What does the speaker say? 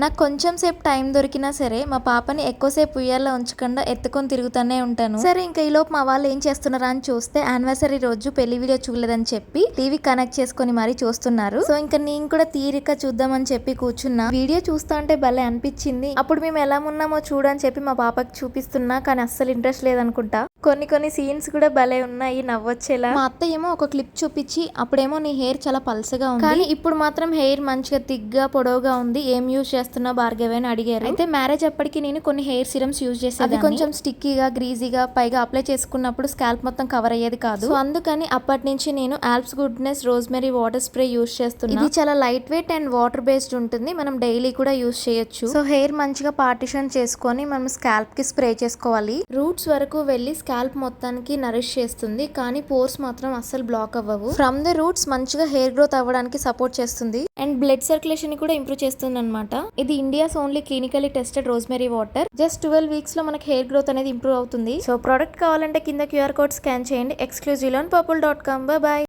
నాకు కొంచెం సేపు టైం దొరికినా సరే మా పాపని ఎక్కువసేపు ఉయ్యాల్లో ఉంచకుండా ఎత్తుకొని తిరుగుతూనే ఉంటాను. సరే ఇంకా ఈలోపు మా వాళ్ళు ఏం చేస్తున్నారా అని చూస్తే యానివర్సరీ రోజు పెళ్ళి వీడియో చూడలేదని చెప్పి టీవీ కనెక్ట్ చేసుకొని మరీ చూస్తున్నారు. సో ఇంకా నేను కూడా తీరిక చూద్దామని చెప్పి కూర్చున్నా. వీడియో చూస్తా అంటే భలే అనిపించింది. అప్పుడు మేము ఎలా ఉన్నామో చూడని చెప్పి మా పాపకి చూపిస్తున్నా కానీ అస్సలు ఇంట్రెస్ట్ లేదనుకుంటా. కొన్ని కొన్ని సీన్స్ కూడా భలే ఉన్నాయి నవ్వొచ్చేలా. మా అత్త ఏమో ఒక క్లిప్ చూపించి అప్పుడేమో నీ హెయిర్ చాలా పల్సగా ఉంది. కానీ ఇప్పుడు మాత్రం హెయిర్ మంచిగా తిగ్గా పొడవుగా ఉంది. ఏం యూజ్ చేస్తున్నావు భార్గవి అని అడిగారు. అయితే మ్యారేజ్ అప్పటికి నేను కొన్ని హెయిర్ సిరమ్స్ యూజ్ చేసేది అది కొంచెం స్టిక్కీగా గ్రీజీగా పైగా అప్లై చేసుకున్నప్పుడు స్కాల్ప్ మొత్తం కవర్ అయ్యేది కాదు. సో అందుకని అప్పటి నుంచి నేను Alps Goodness rosemary water spray use చేస్తున్నా. ఇది చాలా light weight and water based ఉంటుంది. మనం డైలీ కూడా యూజ్ చేయొచ్చు. సో హెయిర్ మంచిగా పార్టిషన్ చేసుకొని మనం స్కాల్ప్కి స్ప్రే చేసుకోవాలి. రూట్స్ వరకు వెళ్ళి స్కాల్ప్ మొత్తానికి నరిష్ చేస్తుంది. కానీ పోర్స్ మాత్రం అస్సలు బ్లాక్ అవ్వవు. ఫ్రమ్ ద రూట్స్ మంచిగా హెయిర్ గ్రోత్ అవ్వడానికి సపోర్ట్ చేస్తుంది. అండ్ బ్లడ్ సర్క్యులేషన్ కూడా ఇంప్రూవ్ చేస్తుంది అనమాట ఇది India's only clinically tested rosemary water just twelve వీక్స్లో మనకి హెయిర్ గ్రోత్ అనేది ఇంప్రూవ్ అవుతుంది. సో ప్రోడక్ట్ కావాలంటే కింద క్యూఆర్ కోడ్ స్కాన్ చేయండి. Exclusive lone purple dot com bye